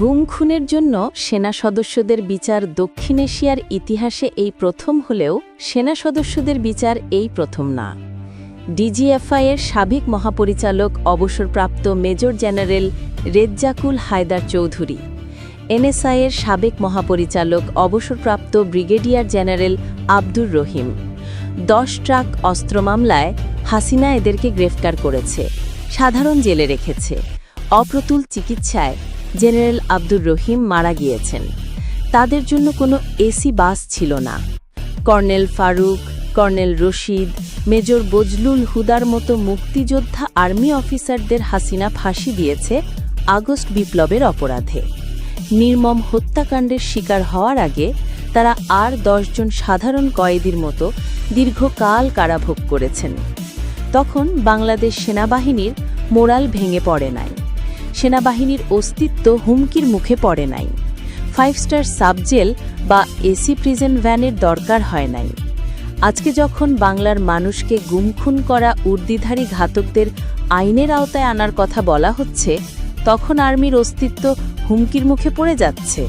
গুম খুনের জন্য সেনা সদস্যদের বিচার দক্ষিণ এশিয়ার ইতিহাসে এই প্রথম হলেও সেনা সদস্যদের বিচার এই প্রথম না। ডিজিএফআই এর সাবেক মহাপরিচালক অবসরপ্রাপ্ত major general Rezzakul Haider Chowdhury, NSI এর সাবেক মহাপরিচালক অবসরপ্রাপ্ত ব্রিগেডিয়ার জেনারেল আব্দুর রহিম, দশ ট্রাক অস্ত্র মামলায় হাসিনা এদেরকে গ্রেফতার করেছে, সাধারণ জেলে রেখেছে, অপ্রতুল চিকিৎসায় জেনারেল আব্দুর রহিম মারা গিয়েছেন। তাদের জন্য কোনো এসি বাস ছিল না। Colonel Farooq, colonel Rashid, major Bazlul হুদার মতো মুক্তিযোদ্ধা আর্মি অফিসারদের হাসিনা ফাঁসি দিয়েছে আগস্ট বিপ্লবের অপরাধে। নির্মম হত্যাকাণ্ডের শিকার হওয়ার আগে তারা আর দশজন সাধারণ কয়েদির মতো দীর্ঘকাল কারাভোগ করেছেন। তখন বাংলাদেশ সেনাবাহিনীর মোরাল ভেঙে পড়ে নাই। সেনাবাহিনীর অস্তিত্ব হুমকির মুখে পড়ে নাই। ফাইভ স্টার সাবজেল বা এসি প্রিজেন্ট ভ্যানের দরকার হয় নাই। আজকে যখন বাংলার মানুষকে গুমখুন করা উর্দিধারী ঘাতকদের আইনের আওতায় আনার কথা বলা হচ্ছে, তখন আর্মির অস্তিত্ব হুমকির মুখে পড়ে যাচ্ছে।